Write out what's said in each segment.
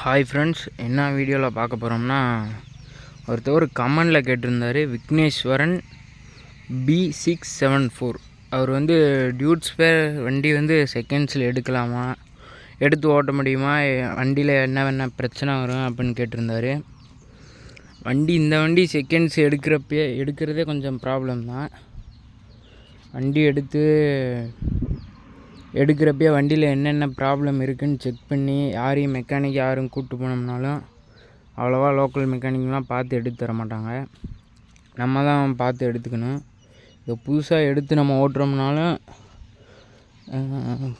Hi friends என்ன வீடியோவில் பார்க்க போகிறோம்னா ஒருத்தர் ஒரு கமெண்டில் கேட்டிருந்தார் Vigneshwaran B six seven four அவர் வந்து டியூட்ஸ் பேர் வண்டி வந்து செகண்ட்ஸில் எடுக்கலாமா? எடுத்து ஓட்ட முடியுமா? வண்டியில் என்ன வேணால் பிரச்சனை வரும் அப்படின்னு கேட்டிருந்தார். வண்டி இந்த வண்டி செகண்ட்ஸ் எடுக்கிறப்பே எடுக்கிறதே கொஞ்சம் ப்ராப்ளம் தான். வண்டி எடுத்து எடுக்கிறப்பயே வண்டியில் என்னென்ன ப்ராப்ளம் இருக்குதுன்னு செக் பண்ணி யாரையும் மெக்கானிக் யாரும் கூப்பிட்டு போனோம்னாலும் அவ்வளோவா லோக்கல் மெக்கானிக்லாம் பார்த்து எடுத்து தர மாட்டாங்க. நம்ம தான் பார்த்து எடுத்துக்கணும். இப்போ புதுசாக எடுத்து நம்ம ஓட்டுறோம்னாலும்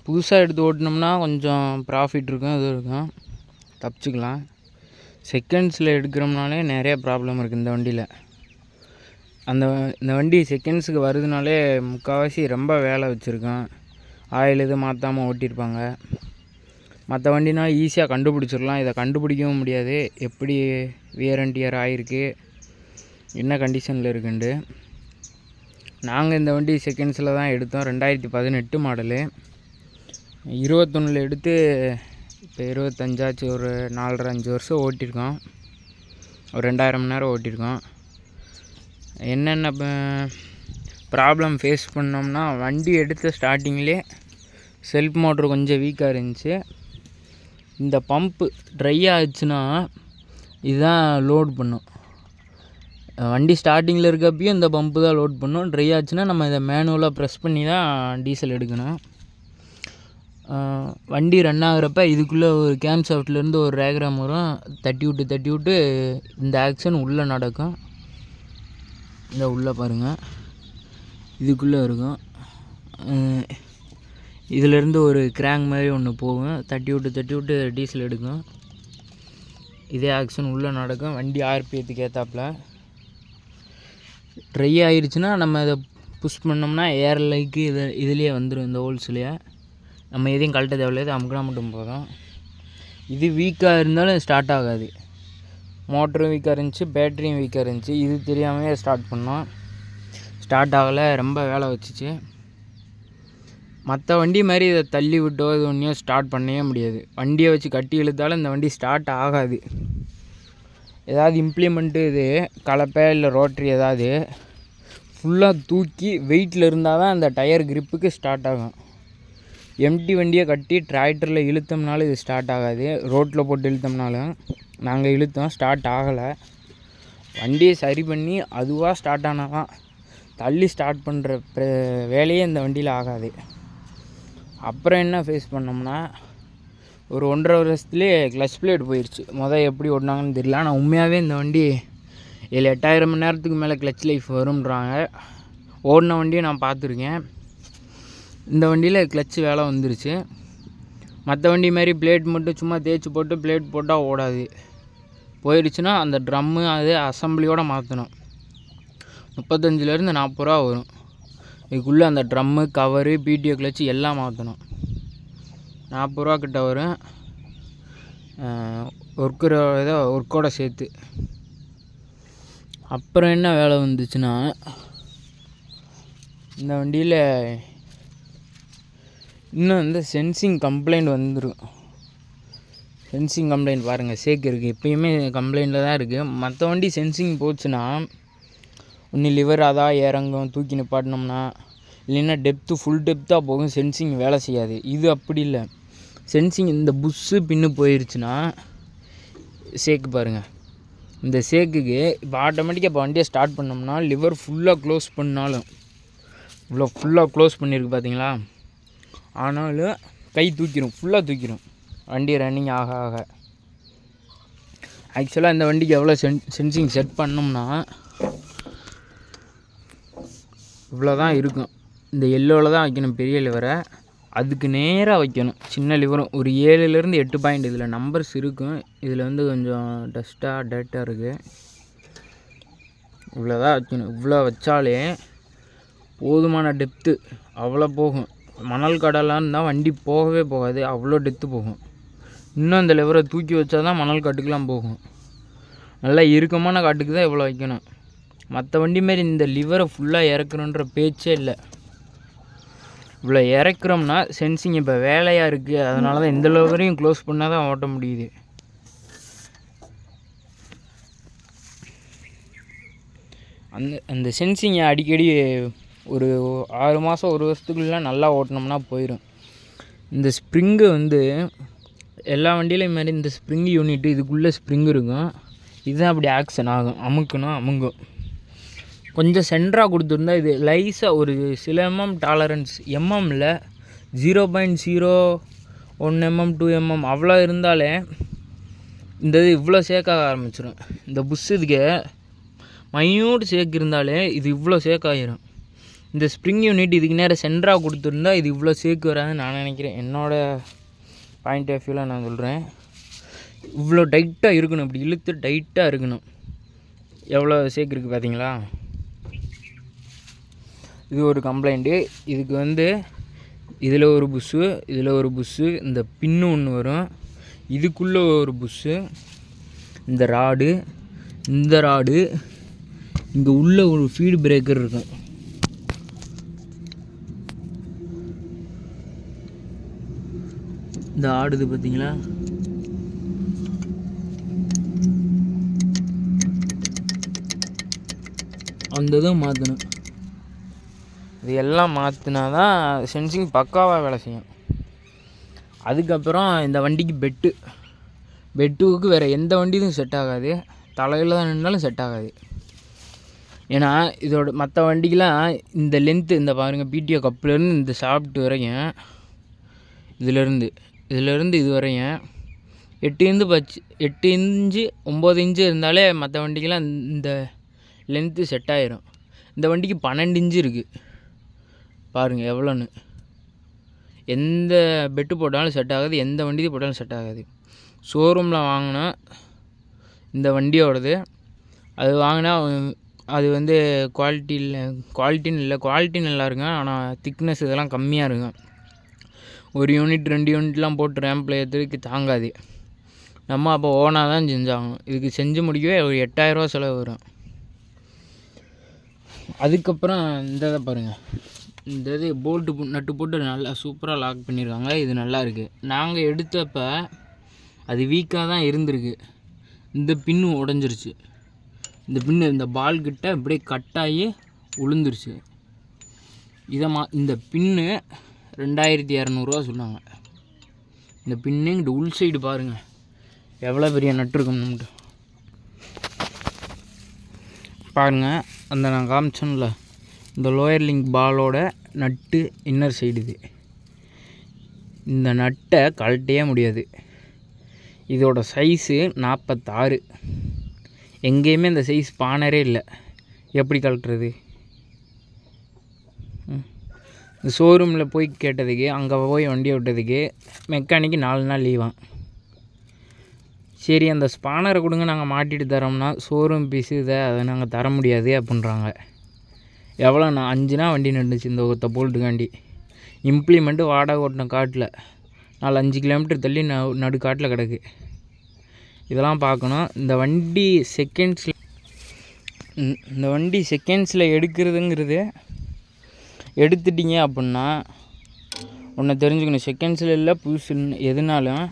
புதுசாக எடுத்து ஓட்டினோம்னா கொஞ்சம் ப்ராஃபிட் இருக்கும் இது இருக்கும். தப்பிச்சுக்கலாம். செகண்ட்ஸில் எடுக்கிறோம்னாலே நிறைய ப்ராப்ளம் இருக்குது இந்த வண்டியில். அந்த இந்த வண்டி செகண்ட்ஸுக்கு வருதுனாலே முக்கால்வாசி ரொம்ப வேலை வச்சுருக்கோம் ஆயில் எதுவும் மாற்றாமல் ஓட்டியிருப்பாங்க. மற்ற வண்டினா ஈஸியாக கண்டுபிடிச்சிடலாம் இதை கண்டுபிடிக்கவும் முடியாது. எப்படி வியர் அண்ட் டியர் ஆகிருக்கு என்ன கண்டிஷனில் இருக்குண்டு நாங்கள் இந்த வண்டி செகண்ட்ஸில் தான் எடுத்தோம். ரெண்டாயிரத்தி பதினெட்டு மாடலு இருபத்தொன்னில் எடுத்து இப்போ இருபத்தஞ்சாச்சு ஒரு நாலரை அஞ்சு வருஷம் ஓட்டியிருக்கோம். ஒரு ரெண்டாயிரம் மணி நேரம் ஓட்டியிருக்கோம். என்னென்ன ப்ராப்ளம் ஃபேஸ் பண்ணோம்னா வண்டி எடுத்த ஸ்டார்டிங்லேயே செல்ஃப் மோட்ரு கொஞ்சம் வீக்காக இருந்துச்சு. இந்த பம்ப்பு ட்ரை ஆச்சுன்னா இதுதான் லோட் பண்ணும். வண்டி ஸ்டார்டிங்கில் இருக்கப்பையும் இந்த பம்பு தான் லோட் பண்ணும். ட்ரை ஆச்சுன்னா நம்ம இதை மேனுவலாக ப்ரெஸ் பண்ணி தான் டீசல் எடுக்கணும். வண்டி ரன் ஆகிறப்ப இதுக்குள்ளே ஒரு கேம் சாஃப்ட்லேருந்து ஒரு ரேக்ராம் வரும். தட்டி விட்டு தட்டி விட்டு இந்த ஆக்ஷன் உள்ளே நடக்கும். இந்த உள்ளே பாருங்கள் இதுக்குள்ளே இருக்கும். இதிலேருந்து ஒரு கிராங் மாதிரி ஒன்று போகும். தட்டி விட்டு தட்டி விட்டு டீசல் எடுக்கும். இதே ஆக்ஷன் உள்ளே நடக்கும். வண்டி ஆர்பிஎத்துக்கு ஏற்றாப்புல ட்ரை ஆயிடுச்சுன்னா நம்ம இதை புஷ் பண்ணோம்னா ஏர் லைக்கு இதை இதுலேயே வந்துடும் இந்த ஹோல்ஸ்லேயே நம்ம எதையும் கழட்ட தேவையில்லை. அமுக்கினா மட்டும் போதும். இது வீக்காக இருந்தாலும் ஸ்டார்ட் ஆகாது. மோட்டரும் வீக்காக இருந்துச்சு பேட்டரியும் வீக்காக இருந்துச்சு. இது தெரியாமலே ஸ்டார்ட் பண்ணோம். ஸ்டார்ட் ஆகலை ரொம்ப வேலை வச்சுச்சு. மற்ற வண்டி மாதிரி இதை தள்ளி விட்டோ இது ஒன்றையும் ஸ்டார்ட் பண்ணவே முடியாது. வண்டியை வச்சு கட்டி இழுத்தாலும் இந்த வண்டி ஸ்டார்ட் ஆகாது. ஏதாவது இம்ப்ளிமெண்ட்டு இது கலப்பை இல்லை ரோட்ரி ஏதாவது ஃபுல்லாக தூக்கி வெயிட்டில் இருந்தால் தான் அந்த டயர் கிரிப்புக்கு ஸ்டார்ட் ஆகும். எம்டி வண்டியை கட்டி டிராக்டரில் இழுத்தோம்னாலும் இது ஸ்டார்ட் ஆகாது. ரோட்டில் போட்டு இழுத்தோம்னாலும் நாங்கள் இழுத்தோம் ஸ்டார்ட் ஆகலை. வண்டியை சரி பண்ணி அதுவாக ஸ்டார்ட் ஆனால் தான் தள்ளி ஸ்டார்ட் பண்ணுற வேலையே இந்த வண்டியில் ஆகாது. அப்புறம் என்ன ஃபேஸ் பண்ணோம்னா ஒரு ஒன்றரை வருஷத்துலேயே க்ளச் பிளேட் போயிடுச்சு மொதல் எப்படி ஓடினாங்கன்னு தெரியல. ஆனால் உண்மையாகவே இந்த வண்டி ஏழு எட்டாயிரம் மணி நேரத்துக்கு மேலே கிளச் லைஃப் வரும்ன்றாங்க. ஓடின வண்டியை நான் பார்த்துருக்கேன். இந்த வண்டியில் கிளச் வேலை வந்துருச்சு. மற்ற வண்டி மாதிரி பிளேட் மட்டும் சும்மா தேய்ச்சி போட்டு பிளேட் போட்டால் ஓடாது. போயிடுச்சுன்னா அந்த ட்ரம்மு அது அசம்பிளியோடு மாற்றணும் முப்பத்தஞ்சிலேருந்து நாற்பது ரூபா வரும். இதுக்குள்ளே அந்த ட்ரம்மு கவரு பிடிஓ கிளச்சு எல்லாம் மாற்றணும் நாற்பது ரூபா கிட்ட வரும். ஒர்க்கர் இதை ஒர்க்கோட சேர்த்து. அப்புறம் என்ன வேலை வந்துச்சுன்னா இந்த வண்டியில் இன்னும் வந்து சென்சிங் கம்ப்ளைண்ட் வந்துடும் சென்சிங் கம்ப்ளைண்ட் பாருங்கள் சேக் இருக்குது எப்பயுமே கம்ப்ளைண்ட்டில் தான் இருக்குது மற்ற வண்டி சென்சிங் போச்சுன்னா ஒன்று லிவர் அதான் இறங்கும் தூக்கி நிப்பாட்டினோம்னா இல்லைன்னா டெப்த்து ஃபுல் டெப்த்தாக போகும். சென்சிங் வேலை செய்யாது. இது அப்படி இல்லை. சென்சிங் இந்த புஷ்ஷு பின்னு போயிடுச்சுன்னா சேக்கு பாருங்கள் இந்த சேக்குக்கு இப்போ ஆட்டோமேட்டிக்காக இப்போ வண்டியை ஸ்டார்ட் பண்ணோம்னா லிவர் ஃபுல்லாக க்ளோஸ் பண்ணாலும் இவ்வளோ ஃபுல்லாக க்ளோஸ் பண்ணியிருக்கு பார்த்தீங்களா ஆனாலும் கை தூக்கிடும் ஃபுல்லாக தூக்கிடும் வண்டி ரன்னிங் ஆக ஆக. ஆக்சுவலாக இந்த வண்டிக்கு எவ்வளோ சென் சென்சிங் செட் பண்ணோம்னா இவ்வளோ தான் இருக்கும். இந்த எல்லோவில் தான் வைக்கணும் பெரிய லிவரை அதுக்கு நேராக வைக்கணும். சின்ன லிவரும் ஒரு ஏழுலேருந்து எட்டு பாயிண்ட் இதில் நம்பர்ஸ் இருக்கும். இதில் வந்து கொஞ்சம் டஸ்ட்டாக டேட்டாக இருக்குது இவ்வளோ தான் வைக்கணும். இவ்வளோ வச்சாலே போதுமான டெப்த்து அவ்வளோ போகும். மணல் கடலாம் இருந்தால் வண்டி போகவே போகாது. அவ்வளோ டெத்து போகும். இன்னும் அந்த லிவரை தூக்கி வச்சா தான் மணல் காட்டுக்கெலாம் போகும். நல்லா இறுக்கமான காட்டுக்கு தான் இவ்வளோ வைக்கணும். மற்ற வண்டி மாரி இந்த லிவரை ஃபுல்லாக இறக்கணுன்ற பேச்சே இல்லை. இவ்வளோ இறக்குறோம்னா சென்சிங் இப்போ வேலையாக இருக்குது அதனால தான் இந்த லோவரையும் க்ளோஸ் பண்ணால் தான் ஓட்ட முடியுது. அந்த அந்த சென்சிங்கை அடிக்கடி ஒரு ஆறு மாதம் ஒரு வருஷத்துக்குள்ளே நல்லா ஓட்டினோம்னா போயிடும் இந்த ஸ்ப்ரிங்கு வந்து எல்லா வண்டியிலையும் மாதிரி இந்த ஸ்ப்ரிங் யூனிட்டு இதுக்குள்ளே ஸ்ப்ரிங் இருக்கும். இதுதான் அப்படி ஆக்சன் ஆகும். அமுக்குனா அமுங்கும். கொஞ்சம் சென்டராக கொடுத்துருந்தா இது லைஸாக ஒரு சில mm tolerance எம்எம்மில் zero point zero one mm two mm அவ்வளோ இருந்தாலே இந்த இது இவ்வளோ சேக்காக ஆரம்பிச்சிடும் இந்த புஷ் இதுக்கு மையூட் சேக் இருந்தாலே இது இவ்வளோ சேக் ஆகிரும் இந்த ஸ்ப்ரிங் யூனிட் இதுக்கு நேரம் சென்டராக கொடுத்துருந்தா இது இவ்வளோ சேக் வராதுன்னு நான் நினைக்கிறேன். என்னோடய பாயிண்ட் ஆஃப் வியூவில் நான் சொல்கிறேன் இவ்வளோ டைட்டாக இருக்கணும். இப்படி இழுத்து டைட்டாக இருக்கணும். எவ்வளோ சேக் இருக்குது பார்த்தீங்களா? இது ஒரு கம்ப்ளைண்ட்டு. இதுக்கு வந்து இதில் ஒரு புஷ்ஷு இதில் ஒரு புஷ்ஷு இந்த பின்னு ஒன்று வரும். இதுக்குள்ளே ஒரு புஷ்ஷு இந்த ராடு இந்த ராடு இங்கே உள்ள ஒரு ஃபீடு பிரேக்கர் இருக்கும். இந்த ஆடுது பார்த்தீங்களா அந்த இதை மாற்றணும் இது எல்லாம் மாற்றினா தான் சென்சிங் பக்காவாக வேலை செய்யும். அதுக்கப்புறம் இந்த வண்டிக்கு பெட்டு பெட்டுவுக்கு வேறு எந்த வண்டியும் செட் ஆகாது. தலையில் தான் நின்றாலும் செட் ஆகாது. ஏன்னா இதோட மற்ற வண்டிக்கெலாம் இந்த லென்த்து இந்த பாருங்கள் பிடிஓ கப்புலேருந்து இந்த சாப்பிட்டு வரையும் இதிலேருந்து இதிலேருந்து இது வரையும் எட்டு இருந்து பச்சு எட்டு இன்ச்சு ஒம்பது இன்ச்சு இருந்தாலே மற்ற வண்டிக்கெலாம் இந்த லென்த்து செட் ஆயிரும். இந்த வண்டிக்கு பன்னெண்டு இன்ச்சு இருக்குது பாருங்கள் எவ்வளோன்னு எந்த பெட்டு போட்டாலும் செட் ஆகாது எந்த வண்டி போட்டாலும் செட் ஆகாது. ஷோரூமில் வாங்கினா இந்த வண்டியோடது. அது வாங்கினா அது வந்து குவாலிட்டி இல்லை குவாலிட்டின்னு இல்லை குவாலிட்டி நல்லா இருக்கும் ஆனால் திக்னஸ் இதெல்லாம் கம்மியாக இருக்கும் ஒரு யூனிட் ரெண்டு யூனிட்லாம் போட்டு ரேம்பில் ஏற்றுறதுக்கு தாங்காது. நம்ம அப்போ ஓனாக தான் செஞ்சாகணும். இதுக்கு செஞ்சு முடிக்கவே ஒரு எட்டாயிரரூவா செலவு வரும். அதுக்கப்புறம் இந்த இதை பாருங்கள் இந்த இது போல்ட்டு நட்டு போட்டு நல்லா சூப்பராக லாக் பண்ணியிருக்காங்க இது நல்லா இருக்குது நாங்கள் எடுத்தப்போ அது வீக்காக தான் இருந்திருக்கு. இந்த பின்னு உடஞ்சிருச்சு. இந்த பின்னு இந்த பால் கிட்ட அப்படியே கட்டாகி உளுந்துருச்சு. இதை மா இந்த பின்னு ரெண்டாயிரத்தி இரநூறுவா சொன்னாங்க. இந்த பின்னு இங்கிட்ட உள் சைடு பாருங்கள் எவ்வளோ பெரிய நட்டு இருக்கும் நம்மகிட்ட. பாருங்கள் அந்த நான் காமிச்சேன்ல இந்த லோயர் லிங்க் பாலோட நட்டு இன்னர் சைடு இது. இந்த நட்டை கழட்டவே முடியாது. இதோட சைஸு நாற்பத்தாறு எங்கேயுமே இந்த சைஸ் பானரே இல்லை. எப்படி கழட்டுறது? இந்த ஷோரூமில் போய் கேட்டதுக்கு அங்கே போய் வண்டியை விட்டதுக்கு மெக்கானிக்கு நாலு நாள் லீவான் சரி அந்த ஸ்பானரை கொடுங்க நாங்கள் மாட்டிட்டு தரோம்னா ஷோரூம் பீஸு இதை அதை நாங்கள் தர முடியாது அப்படின்றாங்க. எவ்வளோண்ணா அஞ்சு அஞ்சுனா வண்டி நின்றுச்சு இந்த ஒருத்த போல்ட்டுக்காண்டி. இம்ப்ளிமெண்ட்டு வாடகை ஓட்டின காட்டில். நாலு அஞ்சு கிலோமீட்டர் தள்ளி ந நடு காட்டில் கிடக்கு. இதெல்லாம் பார்க்கணும். இந்த வண்டி செகண்ட்ஸில் இந்த வண்டி செகண்ட்ஸில் எடுக்கிறதுங்கிறது எடுத்துட்டீங்க அப்படின்னா ஒன்றை தெரிஞ்சுக்கணும். செகண்ட்ஸில் இல்லை புதுசு எதுனாலும்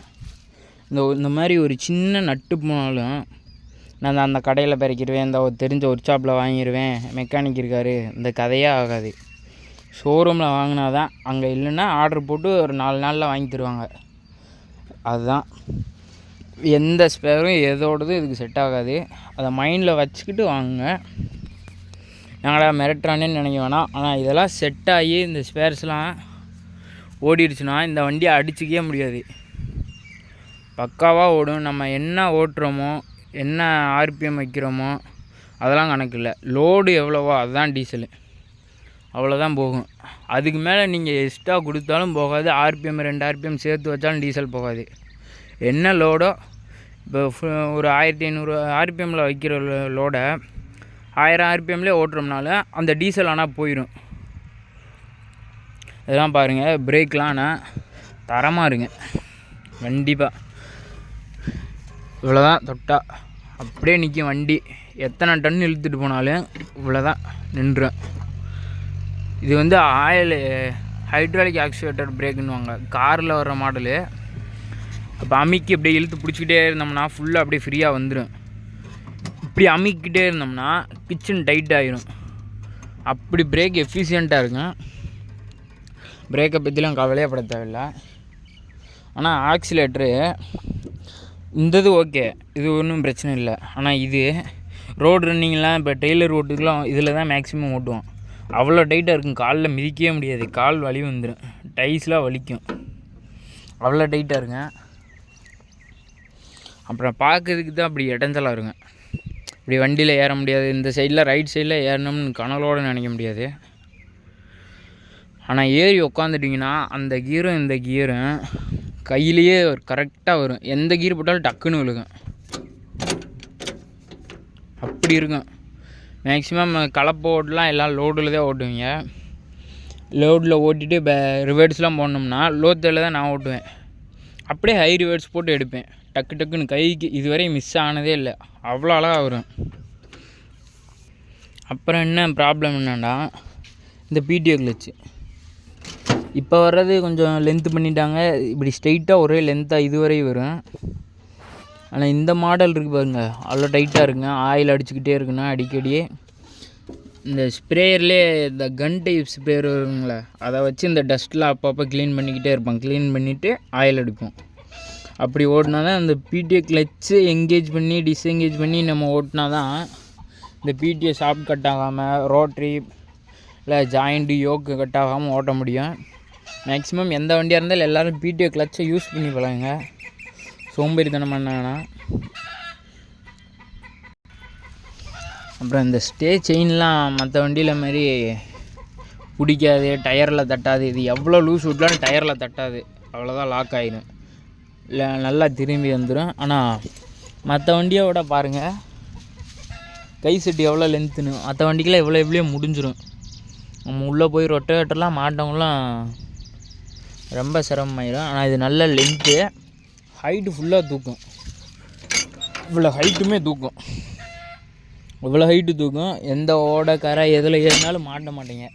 இந்த இந்த மாதிரி ஒரு சின்ன நட்டு போனாலும் நான் அந்த கடையில் பறிக்கிடுவேன் இந்த ஒரு தெரிஞ்ச ஒர்க் ஷாப்பில் வாங்கிடுவேன் மெக்கானிக் இருக்கார். இந்த கதையே ஆகாது. ஷோரூமில் வாங்கினா தான் அங்கே இல்லைன்னா ஆர்டர் போட்டு ஒரு நாலு நாளில் வாங்கி தருவாங்க. அதுதான். எந்த ஸ்பேரும் எதோடது இதுக்கு செட் ஆகாது. அதை மைண்டில் வச்சுக்கிட்டு வாங்குங்க. நாங்களா மிரட்டுறானேன்னு நினைக்க வேணாம். ஆனால் இதெல்லாம் செட் ஆகி இந்த ஸ்பேர்ஸ்லாம் ஓடிடுச்சுன்னா இந்த வண்டியை அடிச்சிக்கவே முடியாது. பக்காவாக ஓடும். நம்ம என்ன ஓட்டுறோமோ என்ன ஆர்பிஎம் வைக்கிறோமோ அதெல்லாம் கணக்கு இல்லை. லோடு எவ்வளவோ அதுதான் டீசலு. அவ்வளோதான் போகும். அதுக்கு மேலே நீங்கள் எக்ஸ்ட்ரா கொடுத்தாலும் போகாது. ஆர்பிஎம் ரெண்டு ஆர்பிஎம் சேர்த்து வச்சாலும் டீசல் போகாது. என்ன லோடோ? இப்போ ஒரு ஆயிரத்தி ஐநூறு ஆர்பிஎம்மில் வைக்கிற லோடை ஆயிரம் ஆர்பிஎம்லேயே ஓட்டுறோம்னால அந்த டீசல் ஆனால் போயிடும் இதெல்லாம் பாருங்கள் பிரேக்லாம் ஆனால் தரமாக இருங்க. கண்டிப்பாக இவ்வளோதான் தொட்டா. அப்படியே நிற்கும் வண்டி. எத்தனை டன் இழுத்துட்டு போனாலும் இவ்வளோதான் நின்றும். இது வந்து ஆயில் ஹைட்ராலிக் ஆக்சிவேட்டர் பிரேக்குன்னுவாங்க. காரில் வர மாடலு. அப்போ அமிக்கி அப்படியே இழுத்து பிடிச்சிக்கிட்டே இருந்தோம்னா ஃபுல்லாக அப்படியே ஃப்ரீயாக வந்துடும் இப்படி அமிக்கிட்டே இருந்தோம்னா கிச்சன் டைட் ஆயிரும். அப்படி பிரேக் எஃபிஷியண்ட்டாக இருக்கும். பிரேக்கை பற்றிலாம் கவலையப்பட தேவையில்லை. ஆனால் ஆக்சிலேட்ரு இந்த இது ஓகே. இது ஒன்றும் பிரச்சனை இல்லை. ஆனால் இது ரோடு ரன்னிங்லாம் இப்போ டெய்லர் ஓட்டுக்கெலாம் இதில் தான் மேக்ஸிமம் ஓட்டுவோம். அவ்வளோ டைட்டாக இருக்கும். காலில் மிதிக்கவே முடியாது. கால் வலி வந்துடும் டைஸ்லாம் வலிக்கும். அவ்வளோ டைட்டாக இருங்க. அப்புறம் பார்க்கறதுக்கு தான் அப்படி இடைஞ்சலாக இருங்க. இப்படி வண்டியில் ஏற முடியாது. இந்த சைடில் ரைட் சைடில் ஏறணும்னு கனலோடு நினைக்க முடியாது. ஆனால் ஏறி உக்காந்துட்டிங்கன்னா அந்த கீரும் இந்த கீரும் கையிலேயே கரெக்டாக வரும். எந்த கீர் போட்டாலும் டக்குன்னு விழுகும். அப்படி இருக்கும். மேக்ஸிமம் கலப்பை ஓட்டலாம் எல்லாம் லோடில் தான் ஓட்டுவீங்க. லோடில் ஓட்டிட்டு இப்போ ரிவேர்ட்ஸ்லாம் போடணும்னா லோத்தில் தான் நான் ஓட்டுவேன். அப்படியே ஹை ரிவேர்ட்ஸ் போட்டு எடுப்பேன். டக்கு டக்குன்னு கைக்கு இதுவரை மிஸ் ஆனதே இல்லை. அவ்வளோ அழகாக வரும். அப்புறம் என்ன ப்ராப்ளம் என்னென்னா இந்த பிடிஓ கிளச்சு இப்போ வர்றது கொஞ்சம் லென்த்து பண்ணிட்டாங்க. இப்படி ஸ்ட்ரைட்டாக ஒரே லென்த்தாக இதுவரை வரும். ஆனால் இந்த மாடல் இருக்குது பாருங்க. அவ்வளோ டைட்டாக இருக்குங்க. ஆயில் அடிச்சுக்கிட்டே இருக்குண்ணா அடிக்கடி. இந்த ஸ்ப்ரேயர்லேயே இந்த கன் டைப் ஸ்ப்ரேயர் வருங்களே அதை வச்சு இந்த டஸ்ட்டில் அப்பப்போ க்ளீன் பண்ணிக்கிட்டே இருப்பான் க்ளீன் பண்ணிவிட்டு ஆயில் அடிப்போம். அப்படி ஓட்டினா தான் இந்த பிடிஏ கிளச்சு எங்கேஜ் பண்ணி டிஸ்எங்கேஜ் பண்ணி நம்ம ஓட்டினா தான் இந்த பிடிஏ ஷாப் கட் ஆகாமல் ரோட்ரி இல்லை ஜாயிண்ட்டு யோக்கு கட் ஆகாமல் ஓட்ட முடியும். மேக்ஸிமம் எந்த வண்டியாக இருந்தாலும் எல்லோரும் பிடிஓ கிளச்சை யூஸ் பண்ணி பழகுங்க. சோம்பேறித்தனம் பண்ணாங்கண்ணா அப்புறம் இந்த ஸ்டே செயின்லாம் மற்ற வண்டியில் மாதிரி பிடிக்காது டயரில் தட்டாது. இது எவ்வளோ லூஸ் விட்டாலும் டயரில் தட்டாது. அவ்வளோதான் லாக் ஆகிடும் இல்லை நல்லா திரும்பி வந்துடும் ஆனால் மற்ற வண்டியை விட பாருங்கள் கை செட்டு எவ்வளோ லென்த்துன்னு மற்ற வண்டிக்கெலாம் எவ்வளோ எவ்வளோ முடிஞ்சிடும் நம்ம உள்ளே போய் ரொட்டேட்டர்லாம் மாட்டவங்களாம் ரொம்ப சிரமமாயிடும் ஆனால் இது நல்ல லென்த்து ஹைட்டு ஃபுல்லாக தூக்கும். இவ்வளோ ஹைட்டுமே தூக்கும். இவ்வளோ ஹைட்டு தூக்கும். எந்த ஓடை கரை எதில் ஏறினாலும் மாட்ட மாட்டேங்க.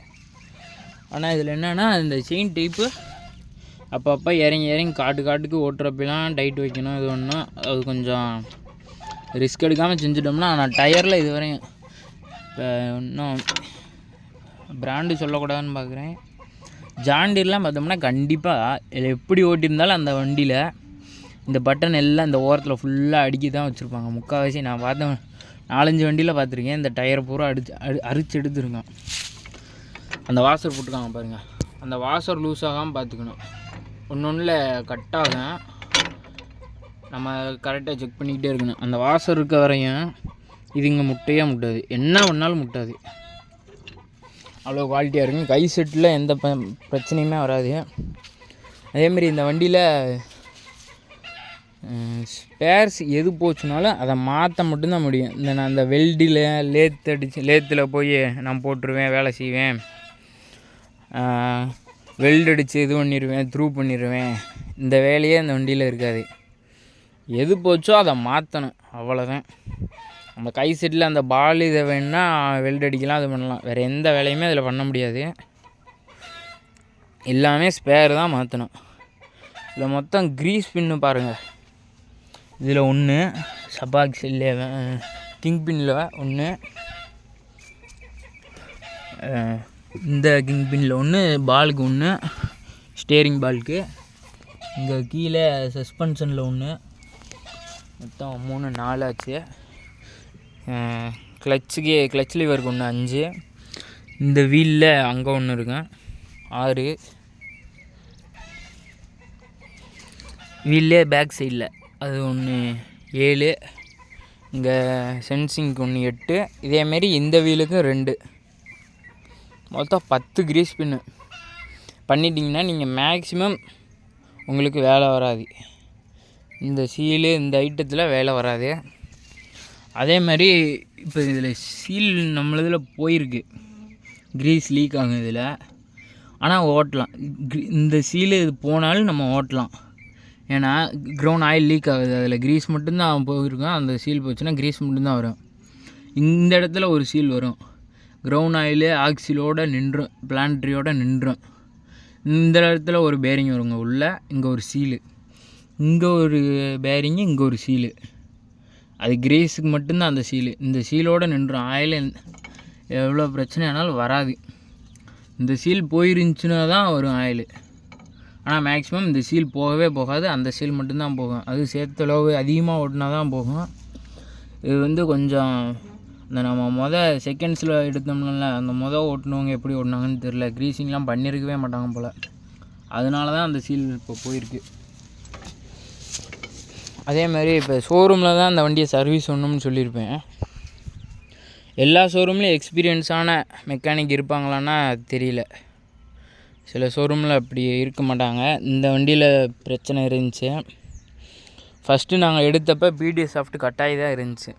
ஆனால் இதில் என்னென்னா இந்த செயின் டைப்பு அப்பப்போ இறங்கி இறங்கி காட்டு காட்டுக்கு ஓட்டுறப்பெல்லாம் டைட் வைக்கணும். இது ஒன்றும் அது கொஞ்சம் ரிஸ்க் எடுக்காமல் செஞ்சுட்டோம்னா ஆனால் டயரில் இது வரையும் இப்போ இன்னும் பிராண்டு சொல்லக்கூடாதுன்னு பார்க்குறேன் ஜாண்டீர்லாம் பார்த்தோம்னா கண்டிப்பாக இதில் எப்படி ஓட்டியிருந்தாலும் அந்த வண்டியில் இந்த பட்டன் எல்லாம் இந்த ஓரத்தில் ஃபுல்லாக அடுக்கி தான் வச்சுருப்பாங்க. முக்கால்வாசி நான் பார்த்தேன் நாலஞ்சு வண்டியில் பார்த்துருக்கேன். இந்த டயரை பூரா அடிச்சு அடி அரிச்சு எடுத்துருக்கோம் அந்த வாசர் போட்டுருக்காங்க பாருங்கள் அந்த வாசர் லூஸ் ஆகாமல் பார்த்துக்கணும். ஒன்று ஒன்றில் கட் ஆகும் நம்ம கரெக்டாக செக் பண்ணிக்கிட்டே இருக்கணும். அந்த வாசர் இருக்க வரையும் இது இங்கே முட்டையே முட்டாது. என்ன பண்ணாலும் முட்டாது. அவ்வளோ குவாலிட்டியாக இருக்கும். கை செட்டில் எந்த பிரச்சனையுமே வராது. அதேமாரி இந்த வண்டியில் ஸ்பேர்ஸ் எது போச்சுனாலும் அதை மாற்ற மட்டும்தான் முடியும். இந்த நான் அந்த வெல்டில் லேத் அடிச்சு லேத்தில் போய் நான் போட்டுருவேன் வேலை செய்வேன். வெல்ட் அடித்து இது பண்ணிடுவேன் த்ரூ பண்ணிடுவேன் இந்த வேலையே அந்த வண்டியில் இருக்காது. எது போச்சோ அதை மாற்றணும் அவ்வளோதான் நம்ம கை செட்டில் அந்த பால் இதை வேணால் வெல்ட் அடிக்கலாம் அது பண்ணலாம். வேறு எந்த வேலையுமே அதில் பண்ண முடியாது. எல்லாமே ஸ்பேர் தான் மாற்றணும் இதில் மொத்தம் க்ரீஸ் பின்னு பாருங்கள் இதில் ஒன்று சபாக்ஸ் இல்லை கிங் பின்னில் ஒன்று இந்த கிங் பின்னில் ஒன்று பாலுக்கு ஒன்று ஸ்டேரிங் பாலுக்கு இங்கே கீழே சஸ்பென்ஷனில் ஒன்று மொத்தம் மூணு நாலு ஆச்சு. கிளச்சுக்கு கிளச் லிவருக்கு ஒன்று அஞ்சு. இந்த வீலில் அங்கே ஒன்று இருக்கும் ஆறு. வீல்லே பேக் சைடில் அது ஒன்று ஏழு. இங்கே சென்சிங்க்கு ஒன்று எட்டு. இதேமாரி இந்த வீலுக்கும் ரெண்டு. மொத்தம் பத்து கிரீஸ் பின்னு பண்ணிட்டீங்கன்னா நீங்கள் மேக்ஸிமம் உங்களுக்கு வேலை வராது. இந்த சீலு இந்த ஐட்டத்தில் வேலை வராது. அதே மாதிரி இப்போ இதில் சீல் நம்மளதில் போயிருக்கு. க்ரீஸ் லீக் ஆகும் இதில். ஆனால் ஓட்டலாம். இந்த சீலு இது போனாலும் நம்ம ஓட்டலாம். ஏன்னா க்ரௌண்ட் ஆயில் லீக் ஆகுது. அதில் க்ரீஸ் மட்டும்தான் போயிருக்கோம். அந்த சீல் போச்சுன்னா க்ரீஸ் மட்டும்தான் வரும். இந்த இடத்துல ஒரு சீல் வரும். க்ரௌண்ட் ஆயிலு ஆக்சிலோடு நின்றும். பிளான்ட்ரியோடு நின்றும். இந்த இடத்துல ஒரு பேரிங் வருங்க. உள்ளே இங்கே ஒரு சீலு. இங்கே ஒரு பேரிங்கு இங்கே ஒரு சீலு. அது கிரேஸுக்கு மட்டும்தான் அந்த சீலு. இந்த சீலோடு நின்றும் ஆயில் எவ்வளோ பிரச்சனை ஆனாலும் வராது. இந்த சீல் போயிருந்துச்சுன்னா தான் வரும் ஆயில். ஆனால் மேக்ஸிமம் இந்த சீல் போகவே போகாது. அந்த சீல் மட்டும்தான் போகும். அது சேர்த்தளவு அதிகமாக ஓட்டினா தான் போகும். இது வந்து கொஞ்சம் இந்த நம்ம மொதல் செகண்ட்ஸில் எடுத்தோம்ல அந்த மொதல் ஓட்டினவங்க எப்படி ஓட்டினாங்கன்னு தெரில க்ரீசிங்லாம் பண்ணியிருக்கவே மாட்டாங்க போல். அதனால தான் அந்த சீல் இப்போ போயிருக்கு. அதே மாதிரி இப்போ ஷோரூமில் தான் அந்த வண்டியை சர்வீஸ் ஒன்றும்னு சொல்லியிருப்பேன். எல்லா ஷோரூம்லேயும் எக்ஸ்பீரியன்ஸான மெக்கானிக் இருப்பாங்களான்னா தெரியல. சில ஷோரூமில் அப்படி இருக்க மாட்டாங்க. இந்த வண்டியில் பிரச்சனை இருந்துச்சு. ஃபஸ்ட்டு நாங்கள் எடுத்தப்போ பிடிஎஸ் சாஃப்ட் கட்டாயி தான் இருந்துச்சு.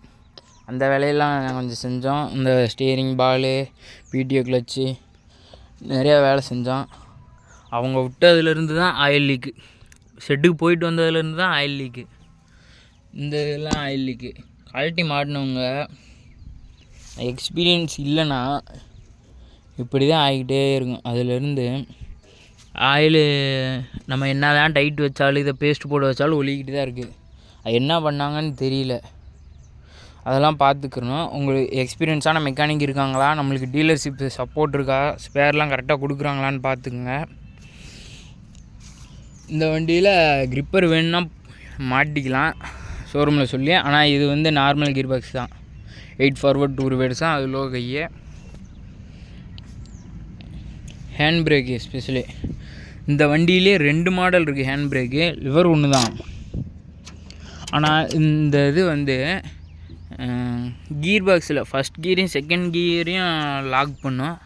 அந்த வேலையெல்லாம் நாங்கள் கொஞ்சம் செஞ்சோம். இந்த ஸ்டீரிங் பாலு பிடிஓ கிளச்சு நிறையா வேலை செஞ்சோம். அவங்க விட்டதுலேருந்து தான் ஆயில் லீக்கு ஷெட்டுக்கு போயிட்டு வந்ததுலேருந்து தான் ஆயில் லீக்கு இந்த இதெல்லாம் ஆயில் லீக்கு குவாலிட்டி மாட்டினவங்க எக்ஸ்பீரியன்ஸ் இல்லைன்னா இப்படி தான் ஆகிக்கிட்டே இருக்கும். அதுலேருந்து ஆயிலு நம்ம என்ன தான் டைட் வச்சாலும் இதை பேஸ்ட் போட்டு வச்சாலும் ஒலிக்கிட்டு தான் இருக்குது அது என்ன பண்ணாங்கன்னு தெரியல. அதெல்லாம் பார்த்துக்கணும். உங்களுக்கு எக்ஸ்பீரியன்ஸான மெக்கானிக் இருக்காங்களா? நம்மளுக்கு டீலர்ஷிப் சப்போர்ட் இருக்கா? ஸ்பேர்லாம் கரெக்டாக கொடுக்குறாங்களான்னு பார்த்துக்குங்க. இந்த வண்டியில் கிரிப்பர் வேணும்னா மாட்டிக்கலாம். ஷோரூமில் சொல்லி ஆனால் இது வந்து நார்மல் கியர் பாக்ஸ் தான். எயிட் ஃபார்வர்ட் டூ ரிவேர்ஸ் தான் அது லோ கையே. ஹேண்ட் பிரேக்கு எஸ்பெஷலி இந்த வண்டியிலே ரெண்டு மாடல் இருக்குது ஹேண்ட் பிரேக்கு லிவர் ஒன்று தான் ஆனால் இந்த இது வந்து கீர் பாக்ஸில் ஃபஸ்ட் கீரையும் செகண்ட் கீரையும் லாக் பண்ணும்.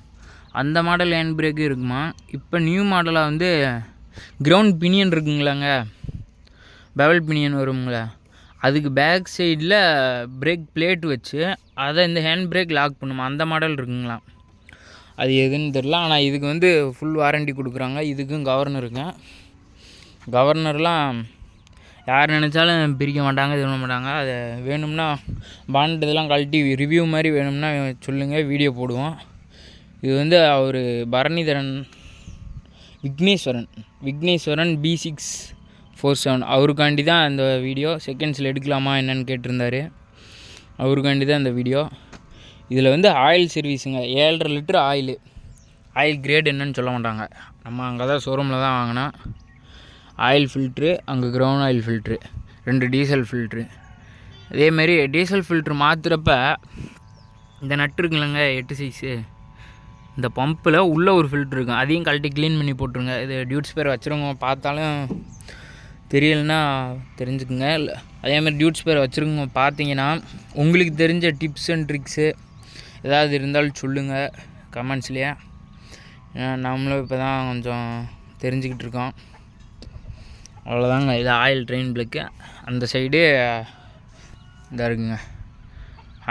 அந்த மாடல் ஹேண்ட் பிரேக்கு இருக்குமா? இப்போ நியூ மாடலாக வந்து கிரவுண்ட் பினியன் இருக்குங்களாங்க? பெவல் பினியன் வருங்களா அதுக்கு பேக் சைடில் பிரேக் பிளேட் வச்சு அதை இந்த ஹேண்ட் பிரேக் லாக் பண்ணுமா? அந்த மாடல் இருக்குங்களா? அது எதுன்னு தெரில ஆனால் இதுக்கு வந்து ஃபுல் வாரண்டி கொடுக்குறாங்க. இதுக்கும் கவர்னருங்க கவர்னர்லாம் யார் நினச்சாலும் பிரிக்க மாட்டாங்க இது பண்ண மாட்டாங்க. அதை வேணும்னா பாண்ட் இதெல்லாம் கழட்டி ரிவ்யூ மாதிரி வேணும்னா சொல்லுங்கள் வீடியோ போடுவோம். இது வந்து அவர் Bharanidharan Vigneshwaran. Vigneshwaran B six four seven. அவருக்காண்டி தான் அந்த வீடியோ. செகண்ட்ஸில் எடுக்கலாமா என்னன்னு கேட்டிருந்தாரு. அவருக்காண்டி தான் அந்த வீடியோ. இதில் வந்து ஆயில் சர்வீஸுங்க. ஏழரை லிட்டர் ஆயிலு. ஆயில் கிரேட் என்னன்னு சொல்ல மாட்டாங்க. நம்ம அங்கே தான் ஷோரூமில் தான் வாங்கினோம் ஆயில் ஃபில்ட்ரு அங்கே க்ரௌண்ட் ஆயில் ஃபில்ட்ரு ரெண்டு டீசல் ஃபில்ட்ரு அதேமாரி டீசல் ஃபில்ட்ரு மாற்றுறப்ப இந்த நட்டு இருக்குல்லங்க எட்டு சைஸு இந்த பம்பில் உள்ளே ஒரு ஃபில்ட்ரு இருக்கும். அதையும் கழட்டி க்ளீன் பண்ணி போட்டுருங்க. இது டியூட்ஸ் பேர் வச்சுருங்க பார்த்தாலும் தெரியலைன்னா தெரிஞ்சுக்குங்க. அதேமாதிரி டியூட்ஸ் பேர் வச்சுருக்கவங்க பார்த்தீங்கன்னா உங்களுக்கு தெரிஞ்ச டிப்ஸ் அண்ட் ட்ரிக்ஸு ஏதாவது இருந்தாலும் சொல்லுங்கள் கமெண்ட்ஸ்லேயே நம்மளும் இப்போ தான் கொஞ்சம் தெரிஞ்சுக்கிட்டு இருக்கோம். அவ்வளோதாங்க இது ஆயில் ட்ரெயின் பிளக்கு அந்த சைடு இதாக இருக்குங்க.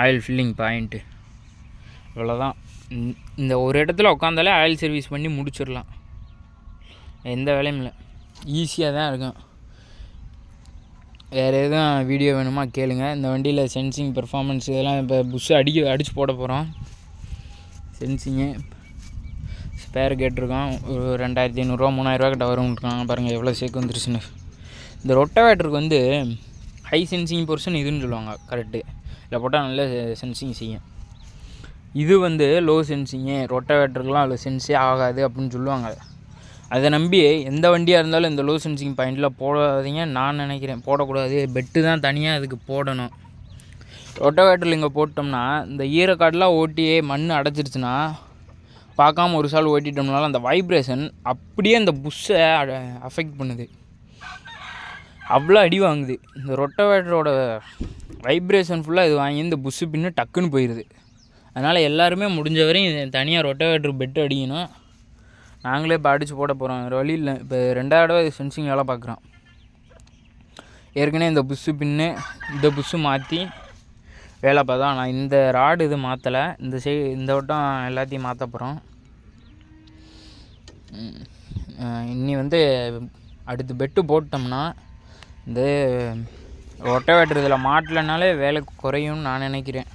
ஆயில் ஃபில்லிங் பாயிண்ட்டு இவ்வளோதான் இந்த ஒரு இடத்துல உட்காந்தாலே ஆயில் சர்வீஸ் பண்ணி முடிச்சிடலாம். எந்த வேலையும் இல்லை. ஈஸியாக தான் இருக்கும். வேறு எதுவும் வீடியோ வேணுமா? கேளுங்கள் இந்த வண்டியில் சென்சிங் பெர்ஃபார்மன்ஸ் இதெல்லாம் இப்போ புஷ்ஷு அடிக்க அடித்து போட போகிறோம் சென்சிங்கு ஸ்பேர் கேட்டிருக்கோம் ஒரு ரெண்டாயிரத்தி ஐநூறுரூவா மூணாயிரரூவா கிட்ட வரும்ன்றாங்க பாருங்கள் எவ்வளோ சேர்க்கு வந்துருச்சுன்னு. இந்த ரொட்டவேட்டருக்கு வந்து ஹை சென்சிங் போர்ஷன் இதுன்னு சொல்லுவாங்க. கரெக்டு இதில் போட்டால் நல்ல சென்சிங் செய்யும். இது வந்து லோ சென்சிங்கு ரொட்டவேட்டருக்குலாம் அவ்வளோ சென்ஸே ஆகாது அப்படின்னு சொல்லுவாங்க. அதை நம்பி எந்த வண்டியாக இருந்தாலும் இந்த லோ சென்சிங் பாயிண்டில் போடாதீங்க. நான் நினைக்கிறேன் போடக்கூடாது. பெட்டு தான் தனியாக அதுக்கு போடணும். ரொட்டவேட்டரில் இங்கே போட்டோம்னா இந்த ஈரக்காடெலாம் ஓட்டியே மண் அடைச்சிருச்சுன்னா பார்க்காம ஒரு சால் ஓட்டிட்டோம்னாலும் அந்த வைப்ரேஷன் அப்படியே அந்த புஷ்ஷை அஃபெக்ட் பண்ணுது. அவ்வளோ அடி வாங்குது. இந்த ரொட்டவேட்டரோட வைப்ரேஷன் ஃபுல்லாக இது வாங்கி இந்த புஷ்ஷு பின்னு டக்குன்னு போயிடுது அதனால் எல்லாருமே முடிஞ்ச வரையும் தனியாக ரொட்டவேட்டர் பெட் அடிக்கணும். நாங்களே இப்போ அடித்து போட போகிறோம் வேறு வழி இல்லை. இப்போ ரெண்டாயிரம் தடவை சென்சிங் வேலை பார்க்குறோம் ஏற்கனவே இந்த புஷ்ஷு பின்னு இந்த புஷ்ஷு மாற்றி வேலை பார்த்தா நான் இந்த ராடு இது மாற்றலை இந்த செய் இந்த வட்டம் எல்லாத்தையும் மாற்ற போகிறோம் இன்னி வந்து அடுத்து பெட்டு போட்டோம்னா இந்த ஒட்டை வெட்டுறதுல மாட்டலைனாலே வேலை குறையும்னு நான் நினைக்கிறேன்.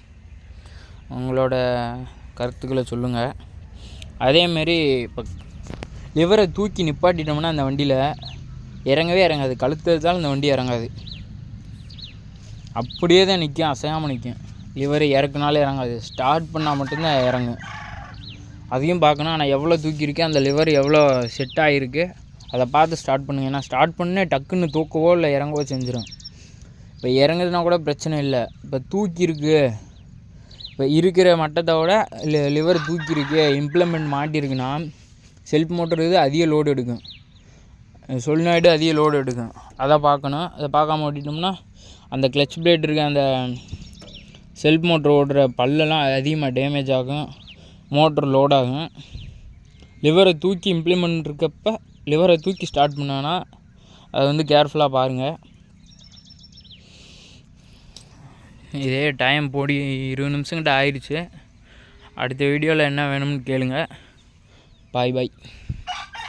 உங்களோட கருத்துக்களை சொல்லுங்கள் அதேமாரி இப்போ லிவரை தூக்கி நிப்பாட்டிட்டோம்னா அந்த வண்டியில் இறங்கவே இறங்காது. கழுத்து அந்த வண்டி இறங்காது. அப்படியே தான் நிற்கும் அசையாமல் நிற்கும் லிவரை இறக்குனாலே இறங்காது. ஸ்டார்ட் பண்ணால் மட்டும்தான் இறங்கும். அதையும் பார்க்கணும். ஆனால் எவ்வளோ தூக்கியிருக்கேன் அந்த லிவர் எவ்வளோ செட் ஆகிருக்கு அதை பார்த்து ஸ்டார்ட் பண்ணுங்க. ஏன்னா ஸ்டார்ட் பண்ணே டக்குன்னு தூக்கவோ இல்லை இறங்கவோ செஞ்சிடும் இப்போ இறங்குதுன்னா கூட பிரச்சனை இல்லை. இப்போ தூக்கியிருக்கு. இப்போ இருக்கிற மட்டத்தை விட லிவர் தூக்கியிருக்கு. இம்ப்ளிமெண்ட் மாட்டியிருக்குன்னா செல்ஃப் மோட்டர் இது அதிக லோடு எடுக்கும். சொல்நாய்டு அதிக லோடு எடுக்கும். அதை பார்க்கணும். அதை பார்க்காம ஓட்டிட்டோம்னா அந்த கிளச் பிளேட் இருக்க அந்த செல்ஃப் மோட்ரு ஓடுற பல்லெல்லாம் அதிகமாக டேமேஜ் ஆகும். மோட்ரு லோடாகும் ஆகும். லிவரை தூக்கி இம்ப்ளிமெண்ட் இருக்கப்ப லிவரை தூக்கி ஸ்டார்ட் பண்ணோன்னா அதை வந்து கேர்ஃபுல்லாக பாருங்கள் இதே டைம் போடி இருபது நிமிஷங்கிட்ட ஆயிடுச்சு அடுத்த வீடியோவில் என்ன வேணும்னு கேளுங்கள் கேளுங்க பாய் பாய்